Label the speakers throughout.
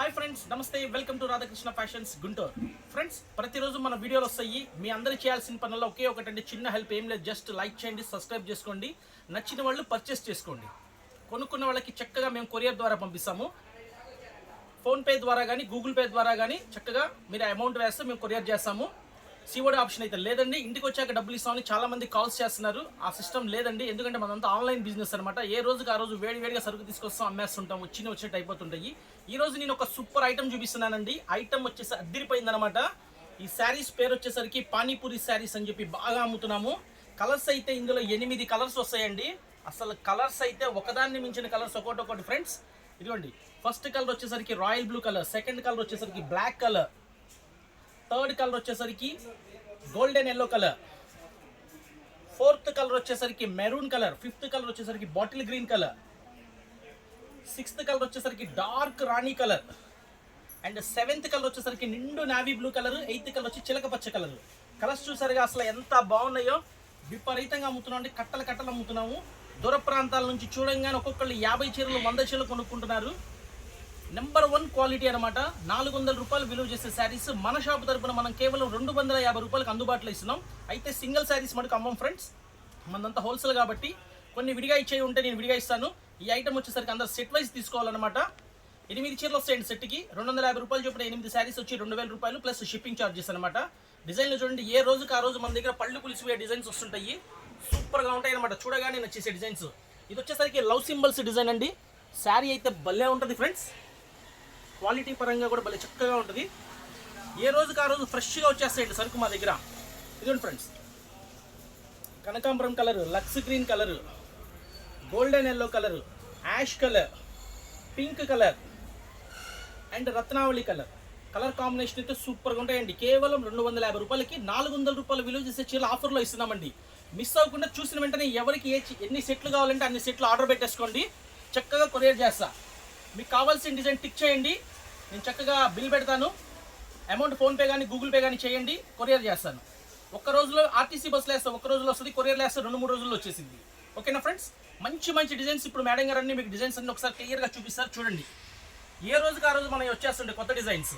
Speaker 1: Hi friends namaste welcome to Radhakrishna fashions Guntur friends ప్రతిరోజు మన వీడియోలు వస్తాయి. మీ అందరు చేయాల్సిన పనుల్లో ఒకే ఒకటండి చిన్న హెల్ప్ ఏం లేదు. జస్ట్ లైక్ చేయండి సబ్స్క్రైబ్ చేసుకోండి. నచ్చిన వాళ్ళు పర్చేస్ చేసుకోండి. కొనుక్కున్న వాళ్ళకి చక్కగా మేము కొరియర్ ద్వారా పంపిస్తాము. ఫోన్పే ద్వారా కానీ గూగుల్ పే ద్వారా కానీ చక్కగా మీరు అమౌంట్ వేస్తే మేము కొరియర్ చేస్తాము. సిఓడి ఆప్షన్ అయితే లేదండి. ఇంటికి వచ్చాక డబ్బులు ఇస్తామని చాలా మంది కాల్స్ చేస్తున్నారు. ఆ సిస్టమ్ లేదండి. ఎందుకంటే మనంతా ఆన్లైన్ బిజినెస్ అనమాట ఏ రోజుకి ఆ రోజు వేడి వేడిగా సరుకు తీసుకొస్తాం అమ్మేస్తుంటాం వచ్చిన వచ్చినట్టు అయిపోతుంటాయి. ఈ రోజు నేను ఒక సూపర్ ఐటమ్ చూపిస్తున్నానండి. ఐటమ్ వచ్చేసి అద్దరిపోయిందనమాట ఈ శారీస్ పేరు వచ్చేసరికి పానీపూరి శారీస్ అని చెప్పి బాగా అమ్ముతున్నాము. కలర్స్ అయితే ఇందులో ఎనిమిది కలర్స్ వస్తాయండి. అసలు కలర్స్ అయితే ఒకదాన్ని మించిన కలర్స్ ఒకటి ఒకటి ఫ్రెండ్స్ ఇదిగోండి. ఫస్ట్ కలర్ వచ్చేసరికి royal blue colour second colour వచ్చేసరికి బ్లాక్ కలర్ థర్డ్ కలర్ వచ్చేసరికి golden yellow colour. Fourth colour వచ్చేసరికి మెరూన్ కలర్ ఫిఫ్త్ కలర్ వచ్చేసరికి bottle green colour sixth colour వచ్చేసరికి డార్క్ రాణి కలర్ అండ్ సెవెంత్ కలర్ వచ్చేసరికి నిండు navy blue colour eighth colour వచ్చి చిలక పచ్చ కలర్. కలర్స్ చూసారుగా అసలు ఎంత బాగున్నాయో. విపరీతంగా అమ్ముతున్నాం అంటే కట్టలు కట్టలు అమ్ముతున్నాము. దూర ప్రాంతాల నుంచి చూడంగానే ఒక్కొక్కళ్ళు యాభై చీరలు వంద చీరలు కొనుక్కుంటున్నారు. నెంబర్ వన్ క్వాలిటీ అనమాట. నాలుగు వందల రూపాయలు విలువ చేసే శారీస్ మన షాప్ తరపున మనం కేవలం రెండు వందల యాభై రూపాయలకు అందుబాటులో ఇస్తున్నాం. అయితే సింగిల్ శారీస్ మనకు అమ్మం ఫ్రెండ్స్ మనంతా హోల్సేల్ కాబట్టి కొన్ని విడిగా ఇచ్చేవి ఉంటే నేను విడిగా ఇస్తాను. ఈ ఐటమ్ వచ్చేసరికి అందరు సెట్ వైజ్ తీసుకోవాలన్నమాట. ఎనిమిది చీరలు వస్తాయండి సెట్కి రెండు వందల యాభై రూపాయలు చెప్పిన ఎనిమిది శారీస్ వచ్చి రెండు వేల రూపాయలు ప్లస్ షిప్పింగ్ ఛార్జెస్ అనమాట. డిజైన్లు చూడండి ఏ రోజుకి ఆ రోజు మన దగ్గర పళ్ళు పులిసిపోయే డిజైన్స్ వస్తుంటాయి. సూపర్గా ఉంటాయి అనమాట చూడగానే నచ్చేసే డిజైన్స్ ఇది వచ్చేసరికి లవ్ సింబల్స్ డిజైన్ అండి. శారీ అయితే భలే ఉంటుంది ఫ్రెండ్స్ క్వాలిటీ పరంగా కూడా భలే చక్కగా ఉంటుంది. ఏ రోజుకి ఆ రోజు ఫ్రెష్గా వచ్చేస్తాయండి సరుకు మా దగ్గర. ఇదిగోండి ఫ్రెండ్స్. కనకాంబరం colour lux green colour golden yellow colour ash colour pink colour and రత్నావళి కలర్. కలర్ కాంబినేషన్ అయితే సూపర్గా ఉంటాయండి. కేవలం రెండు వందల యాభై రూపాయలకి నాలుగు వందల రూపాయలు విలువ చేసే చీరలు ఆఫర్లో ఇస్తున్నామండి. మిస్ అవ్వకుండా చూసిన వెంటనే ఎవరికి ఏ ఎన్ని సెట్లు కావాలంటే అన్ని సెట్లు ఆర్డర్ పెట్టేసుకోండి. చక్కగా కొరియర్ చేస్తా. మీకు కావాల్సిన డిజైన్ టిక్ చేయండి. నేను చక్కగా బిల్ పెడతాను. అమౌంట్ ఫోన్పే కానీ గూగుల్ పే కానీ చేయండి కొరియర్ చేస్తాను. ఒక్క రోజులో ఆర్టీసీ బస్సులు వేస్తాను ఒక్క రోజులో వస్తుంది కొరియర్లో వేస్తాను రెండు మూడు రోజుల్లో వచ్చేసింది. ఓకేనా ఫ్రెండ్స్? మంచి మంచి డిజైన్స్ ఇప్పుడు మేడం గారు అన్ని మీకు డిజైన్స్ అన్ని ఒకసారి క్లియర్గా చూపిస్తారు చూడండి. ఏ రోజుకి ఆ రోజు మనం వచ్చేస్తుండే కొత్త డిజైన్స్?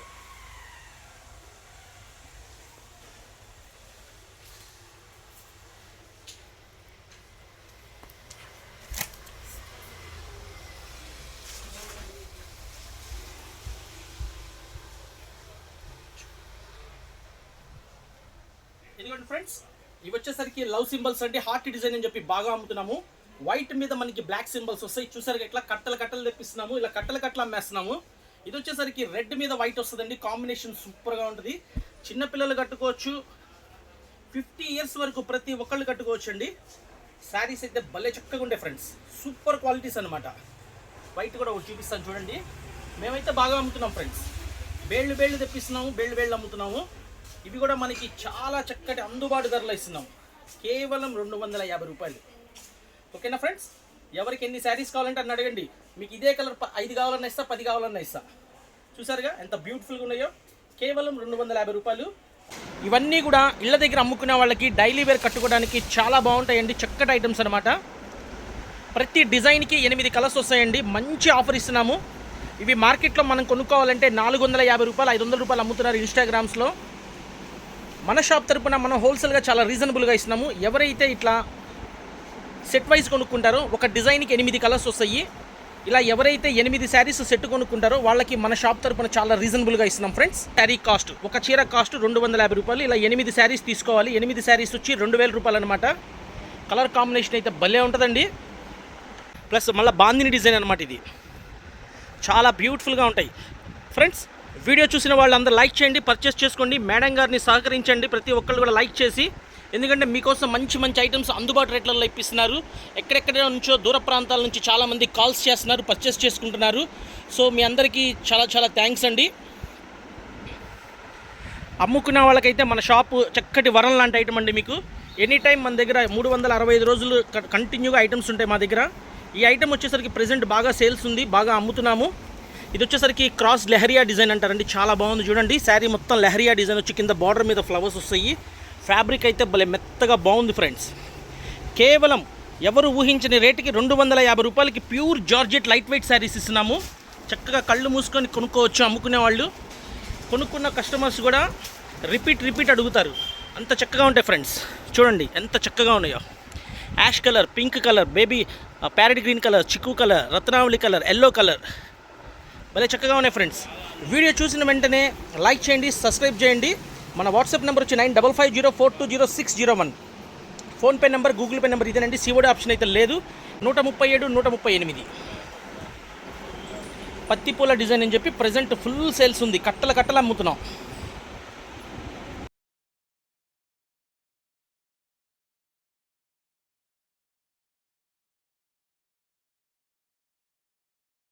Speaker 1: ఇదిగోండి ఫ్రెండ్స్ ఇవి వచ్చేసరికి లవ్ సింబల్స్ అంటే హార్ట్ డిజైన్ అని చెప్పి బాగా అమ్ముతున్నాము. వైట్ మీద మనకి బ్లాక్ సింబల్స్ వస్తాయి. చూసారు ఇట్లా కట్టలు కట్టలు తెప్పిస్తున్నాము. ఇలా కట్టలు కట్టలు అమ్మేస్తున్నాము. ఇది వచ్చేసరికి రెడ్ మీద వైట్ వస్తుందండి. కాంబినేషన్ సూపర్గా ఉంటుంది. చిన్నపిల్లలు కట్టుకోవచ్చు. ఫిఫ్టీ ఇయర్స్ వరకు ప్రతి ఒక్కళ్ళు కట్టుకోవచ్చు అండి శారీస్ అయితే భలే చక్కగా ఉండే ఫ్రెండ్స్ సూపర్ క్వాలిటీస్ అనమాట వైట్ కూడా ఒకటి చూపిస్తాను చూడండి. మేమైతే బాగా అమ్ముతున్నాం ఫ్రెండ్స్ బేళ్ళు బేళ్ళు తెప్పిస్తున్నాము. బేళ్ళు బేళ్ళు అమ్ముతున్నాము. ఇవి కూడా మనకి చాలా చక్కటి అందుబాటు ధరలో ఇస్తున్నాం. కేవలం రెండు వందల యాభై రూపాయలు. ఓకేనా ఫ్రెండ్స్? ఎవరికి ఎన్ని శారీస్ కావాలంటే అని అడగండి. మీకు ఇదే కలర్ ప- ఐదు కావాలన్నా ఇస్తా పది కావాలన్నా ఇస్తా. చూసారుగా? ఎంత బ్యూటిఫుల్గా ఉన్నాయో. కేవలం రెండు వందల యాభై రూపాయలు. ఇవన్నీ కూడా ఇళ్ళ దగ్గర అమ్ముకునే వాళ్ళకి డైలీ వేర్ కట్టుకోవడానికి చాలా బాగుంటాయండి. చక్కటి ఐటమ్స్ అనమాట ప్రతి డిజైన్కి ఎనిమిది కలర్స్ వస్తాయండి. మంచి ఆఫర్ ఇస్తున్నాము. ఇవి మార్కెట్లో మనం కొనుక్కోవాలంటే నాలుగు వందల యాభై రూపాయలు ఐదు వందల రూపాయలు అమ్ముతున్నారు ఇన్స్టాగ్రామ్స్లో మన షాప్ తరపున మనం హోల్సేల్గా చాలా రీజనబుల్గా ఇస్తున్నాము. ఎవరైతే ఇట్లా సెట్ వైజ్ కొనుక్కుంటారో ఒక డిజైన్కి ఎనిమిది కలర్స్ వస్తాయి. ఇలా ఎవరైతే ఎనిమిది శారీస్ సెట్ కొనుక్కుంటారో వాళ్ళకి మన షాప్ తరపున చాలా రీజనబుల్గా ఇస్తున్నాం ఫ్రెండ్స్. శారీ కాస్ట్ ఒక చీర కాస్ట్ రెండు వందల యాభై రూపాయలు. ఇలా ఎనిమిది శారీస్ తీసుకోవాలి. ఎనిమిది శారీస్ వచ్చి రెండు వేల రూపాయలు అనమాట కలర్ కాంబినేషన్ అయితే భలే ఉంటుందండి. ప్లస్ మళ్ళీ బాందిని డిజైన్ అనమాట ఇది. చాలా బ్యూటిఫుల్గా ఉంటాయి. ఫ్రెండ్స్ వీడియో చూసిన వాళ్ళందరూ లైక్ చేయండి పర్చేస్ చేసుకోండి మేడం గారిని సహకరించండి ప్రతి ఒక్కళ్ళు కూడా లైక్ చేసి. ఎందుకంటే మీకోసం మంచి మంచి ఐటమ్స్ అందుబాటు రేట్లలో ఇప్పిస్తున్నారు. ఎక్కడెక్కడ నుంచో దూర ప్రాంతాల నుంచి చాలామంది కాల్స్ చేస్తున్నారు పర్చేస్ చేసుకుంటున్నారు. సో మీ అందరికీ చాలా చాలా థ్యాంక్స్ అండి. అమ్ముకున్న వాళ్ళకైతే మన షాపు చక్కటి వరం లాంటి ఐటమ్ అండి మీకు. ఎనీ టైం మన దగ్గర మూడు వందల అరవై ఐదు రోజులు క- కంటిన్యూగా ఐటమ్స్ ఉంటాయి మా దగ్గర. ఈ ఐటమ్ వచ్చేసరికి ప్రెసెంట్ బాగా సేల్స్ ఉంది బాగా అమ్ముతున్నాము. ఇది వచ్చేసరికి క్రాస్ లెహరియా డిజైన్ అంటారండి. చాలా బాగుంది చూడండి. శారీ మొత్తం లెహరియా డిజైన్ వచ్చి కింద బార్డర్ మీద ఫ్లవర్స్ వస్తాయి. ఫ్యాబ్రిక్ అయితే భలే మెత్తగా బాగుంది ఫ్రెండ్స్. కేవలం ఎవరు ఊహించని రేటుకి రెండు వందల యాభై రూపాయలకి pure georgette light weight sarees ఇస్తున్నాము. చక్కగా కళ్ళు మూసుకొని కొనుక్కోవచ్చు అమ్ముకునే వాళ్ళు. కొనుక్కున్న కస్టమర్స్ కూడా రిపీట్ రిపీట్ అడుగుతారు. అంత చక్కగా ఉంటాయి ఫ్రెండ్స్. చూడండి ఎంత చక్కగా ఉన్నాయో. Ash colour pink colour baby parrot green colour చిక్కు కలర్ రత్నావళి కలర్ ఎల్లో కలర్. భలే చక్కగా ఉన్నాయి ఫ్రెండ్స్ వీడియో చూసిన వెంటనే లైక్ చేయండి సబ్స్క్రైబ్ చేయండి. మన వాట్సాప్ నెంబర్ వచ్చి nine double five zero four two zero six zero one PhonePe number Google Pay number ఇదేనండి. సివోడి ఆప్షన్ అయితే లేదు. నూట ముప్పై ఏడు నూట ముప్పై ఎనిమిది. పత్తిపూల డిజైన్ అని చెప్పి ప్రజెంట్ ఫుల్ సేల్స్ ఉంది. కట్టల కట్టలు అమ్ముతున్నాం.